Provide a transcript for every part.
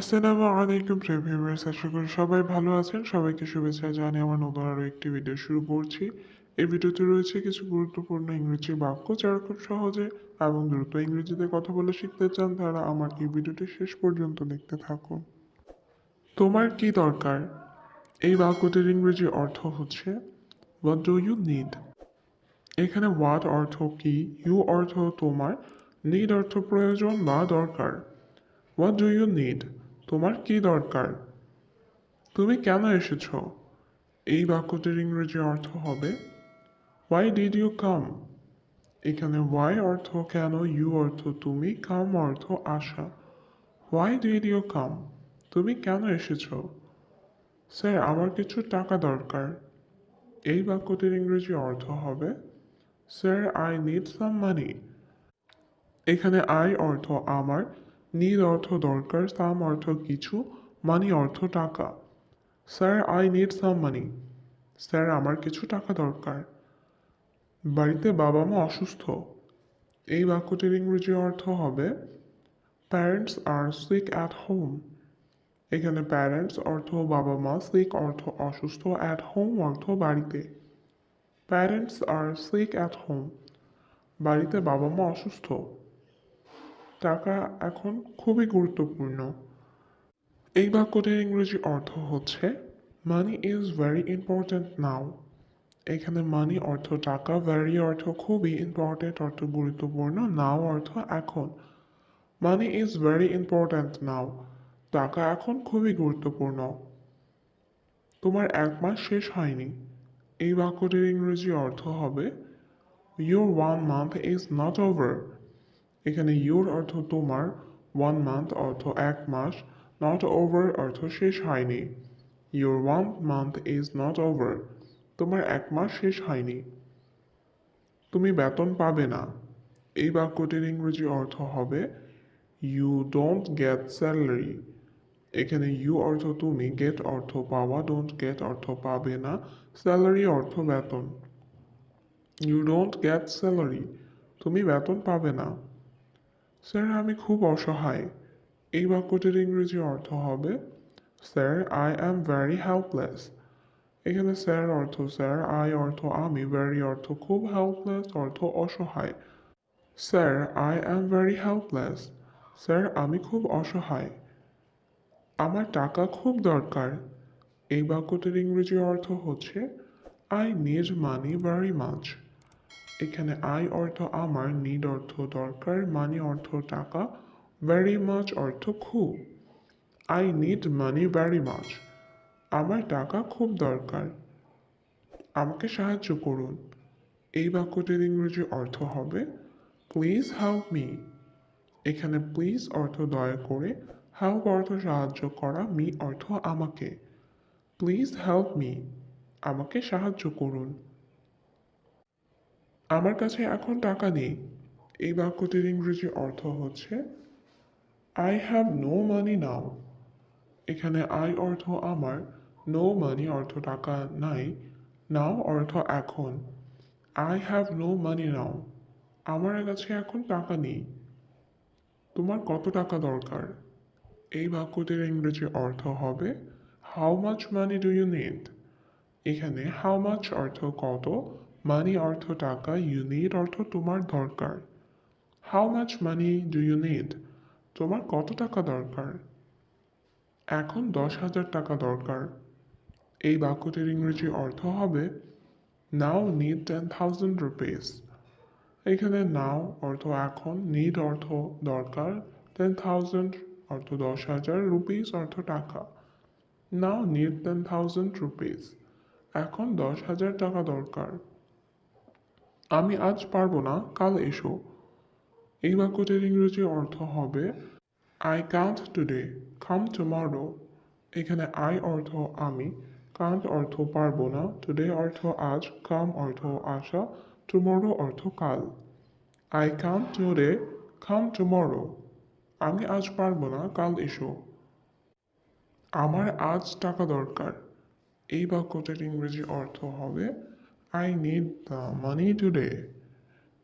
আসসালামু আলাইকুম, প্রিয় ভিউয়ার্স। আশা করি সবাই ভালো আছেন। সবাইকে শুভেচ্ছা জানিয়ে আমার নতুন আরও একটি ভিডিও শুরু করছি। এই ভিডিওতে রয়েছে কিছু গুরুত্বপূর্ণ ইংরেজি বাক্য যারা খুব সহজে এবং দ্রুত ইংরেজিতে কথা বলে শিখতে চান। তারা আমার এই ভিডিওটি শেষ পর্যন্ত দেখতে থাকুন। তোমার কি দরকার? এই বাক্যটির ইংরেজি অর্থ হচ্ছে হোয়াট ডু ইউ নিড এখানে হোয়াট অর্থ কি ইউ অর্থ তোমার নিড অর্থ প্রয়োজন বা দরকার। হোয়াট ডু ইউ নিড তোমার কি দরকার? তুমি কেন এসেছ? এই বাক্যটির ইংরেজি অর্থ হবে হোয়াই ডিড ইউ কাম এখানে হোয়াই অর্থ কেন ইউ অর্থ তুমি কাম অর্থ আসা হোয়াই ডিড ইউ কাম তুমি কেন এসেছ? স্যার, আমার কিছু টাকা দরকার। এই বাক্যটির ইংরেজি অর্থ হবে sir I need some money এখানে আই অর্থ আমার নিড অর্থ দরকার, সাম অর্থ কিছু, মানি অর্থ টাকা। Sir, I need some money. Sir, আমার কিছু টাকা দরকার। বাড়িতে বাবা মা অসুস্থ। এই বাক্যটির ইংরেজি অর্থ হবে parents are sick at home এখানে প্যারেন্টস অর্থ বাবা মা সিক অর্থ অসুস্থ অ্যাট হোম অর্থ বাড়িতে। Parents are sick at home বাড়িতে বাবা মা অসুস্থ। টাকা এখন খুবই গুরুত্বপূর্ণ। এই বাক্যটির ইংরেজি অর্থ হচ্ছে money is very important now এখানে মানি অর্থ টাকা ভেরি অর্থ খুবই ইম্পর্ট্যান্ট অর্থ গুরুত্বপূর্ণ নাও অর্থ এখন। Money is very important now টাকা এখন খুবই গুরুত্বপূর্ণ। তোমার এক মাস শেষ হয়নি। এই বাক্যটির ইংরেজি অর্থ হবে your one month is not over এখানে ইউর অর্থ তোমার ওয়ান মান্থ অর্থ এক মাস নট ওভার অর্থ শেষ হয়নি your one month is not over তোমার এক মাস শেষ হয়নি তুমি বেতন পাবে না এই বাক্যটির ইংরেজি অর্থ হবে ইউ ডোন্ট গেট স্যালারি এখানে ইউ অর্থ তুমি গেট অর্থ পাওয়া ডোন্ট গেট অর্থ পাবে না স্যালারি অর্থ বেতন ইউ ডোন্ট গেট স্যালারি তুমি বেতন পাবে না স্যার, আমি খুব অসহায়। এই বাক্যটির ইংরেজি অর্থ হবে, sir I am very helpless এখানে স্যার অর্থ, স্যার আই অর্থ, আমি ভ্যারি অর্থ, খুব হেল্পলেস অর্থ, অসহায়। Sir I am very helpless sir, আমি খুব অসহায়। আমার টাকা খুব দরকার। এই বাক্যটির ইংরেজি অর্থ হচ্ছে I need money very much এখানে আই অর্থ আমার নিড অর্থ দরকার মানি অর্থ টাকা ভেরি মাচ অর্থ খুব। I need money very much আমার টাকা খুব দরকার। আমাকে সাহায্য করুন। এই বাক্যটির ইংরেজি অর্থ হবে প্লিজ হেল্প মি এখানে প্লিজ অর্থ দয়া করে হেল্প অর্থ সাহায্য করা মি অর্থ আমাকে। প্লিজ হেল্প মি আমাকে সাহায্য করুন। আমার কাছে এখন টাকা নেই। এই বাক্যটির ইংরেজি অর্থ হচ্ছে I have no money now এখানে আই অর্থ আমার নো মানি অর্থ টাকা নাই নাও অর্থ এখন I have no money now আমার কাছে এখন টাকা নেই। তোমার কত টাকা দরকার? এই বাক্যটির ইংরেজি অর্থ হবে how much money do you need এখানে হাউ মাচ অর্থ কত মানি অর্থ টাকা ইউ নিড অর্থ তোমার দরকার। How much money do you need তোমার কত টাকা দরকার? এখন দশ হাজার টাকা দরকার। এই বাক্যটির ইংরেজি অর্থ হবে now need ten thousand rupees এখানে নাও অর্থ এখন নিড অর্থ দরকার টেন থাউজেন্ড অর্থ দশ হাজার রুপিস অর্থ টাকা। Now need ten thousand rupees এখন দশ হাজার টাকা দরকার। আমি আজ পারব না, কাল এসো। এই বাক্যটির ইংরেজি অর্থ হবে I can't today come tomorrow এখানে আই অর্থ আমি কান্ট অর্থ পারব না টুডে অর্থ আজ কাম অর্থ আসা টুমরো অর্থ কাল। I can't today come tomorrow আমি আজ পারব না, কাল এসো। আমার আজ টাকা দরকার। এই বাক্যটির ইংরেজি অর্থ হবে I need the money today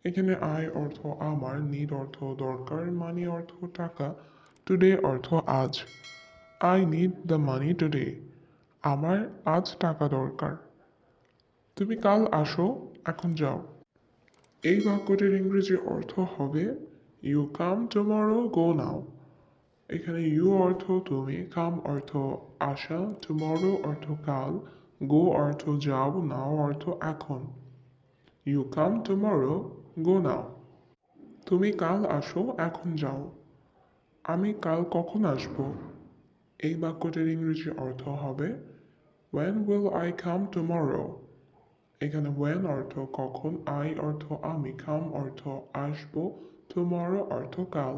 এখানে আই অর্থ আমার নিড অর্থ দরকার মানি অর্থ টাকা টুডে অর্থ আজ। I need the money today আমার আজ টাকা দরকার। তুমি কাল আসো, এখন যাও। এই বাক্যটির ইংরেজি অর্থ হবে ইউ কাম টুমরো গো নাও এখানে ইউ অর্থ তুমি কাম অর্থ আসা টুমরো অর্থ কাল। গো অর্থ যাও নাও অর্থ এখন ইউ কাম টুমরো গো নাও তুমি কাল আসো, এখন যাও। আমি কাল কখন আসব? এই বাক্যটির ইংরেজি অর্থ হবে, when will I come tomorrow? এখানে when অর্থ কখন আই অর্থ আমি কাম অর্থ আসব tomorrow অর্থ কাল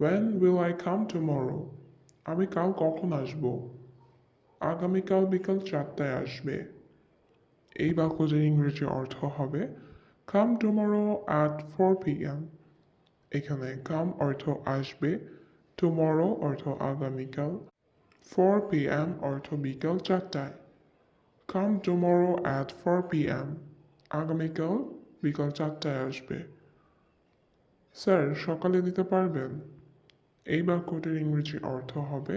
when will I come tomorrow? আমি কাল কখন আসব? আগামীকাল বিকাল চারটায় আসবে। এই বাক্যটির ইংরেজি অর্থ হবে come tomorrow at four P M এখানে কাম অর্থ আসবে টুমরো অর্থ আগামীকাল ফোর পি এম অর্থ বিকাল চারটায়। Come tomorrow at four P M আগামীকাল বিকাল চারটায় আসবে। স্যার, সকালে দিতে পারবেন? এই বাক্যটির ইংরেজি অর্থ হবে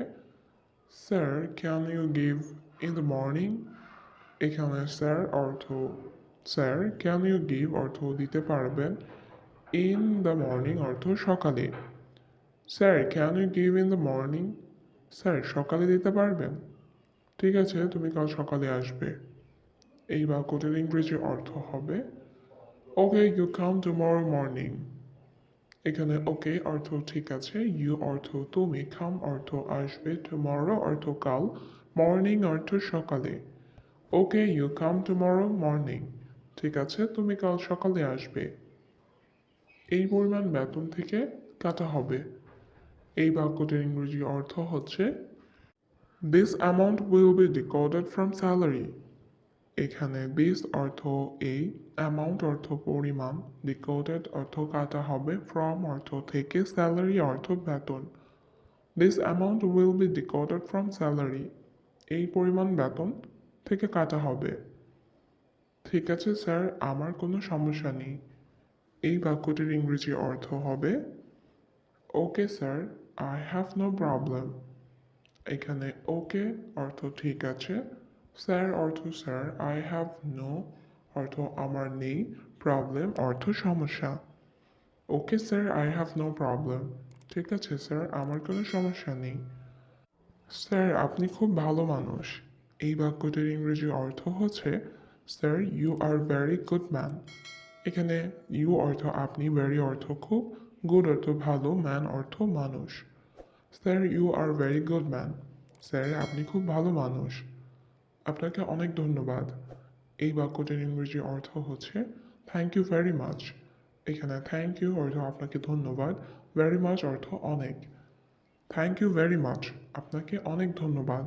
sir can you give in the morning এখানে স্যার অর্থ, স্যার ক্যান ইউ গিভ অর্থ দিতে পারবেন? ইন দ্য মর্নিং অর্থ সকালে। Sir can you give in the morning sir সকালে দিতে পারবেন। ঠিক আছে, তুমি কাল সকালে আসবে। এই বাক্যটির ইংরেজি অর্থ হবে okay you come tomorrow morning এখানে, ওকে, অর্থ ঠিক আছে, ইউ অর্থ তুমি, কাম অর্থ আসবে, টুমরো অর্থ কাল, মর্নিং অর্থ সকালে, okay, you come tomorrow morning, ঠিক আছে, তুমি কাল সকালে আসবে। এই পরিমাণ বেতন থেকে কাটা হবে। এই বাক্যটির ইংরেজি অর্থ হচ্ছে this amount will be decoded from salary এখানে দিস অর্থ এই অ্যামাউন্ট অর্থ পরিমাণ ডিকোডেড অর্থ কাটা হবে ফ্রম অর্থ থেকে স্যালারি অর্থ বেতন। This amount will be decoded from salary এই পরিমাণ বেতন থেকে কাটা হবে। ঠিক আছে, স্যার, আমার কোনো সমস্যা নেই। এই বাক্যটির ইংরেজি অর্থ হবে okay sir I have no problem এখানে ওকে অর্থ ঠিক আছে। স্যার, অর্থ স্যার আই হ্যাভ নো অর্থ, আমার নেই প্রবলেম অর্থ সমস্যা। Okay sir I have no problem ঠিক আছে স্যার আমার কোনো সমস্যা নেই। স্যার আপনি খুব ভালো মানুষ। এই বাক্যটির ইংরেজি অর্থ হচ্ছে sir you are very good man এখানে ইউ অর্থ, আপনি ভেরি অর্থ, খুব গুড অর্থ, ভালো ম্যান অর্থ, মানুষ। Sir you are very good man sir আপনি খুব ভালো মানুষ। আপনাকে অনেক ধন্যবাদ। এই বাক্যটির ইংরেজি অর্থ হচ্ছে থ্যাংক ইউ ভেরি মাচ এখানে থ্যাংক ইউ অর্থ আপনাকে ধন্যবাদ ভেরি মাচ অর্থ অনেক। থ্যাংক ইউ ভেরি মাচ আপনাকে অনেক ধন্যবাদ।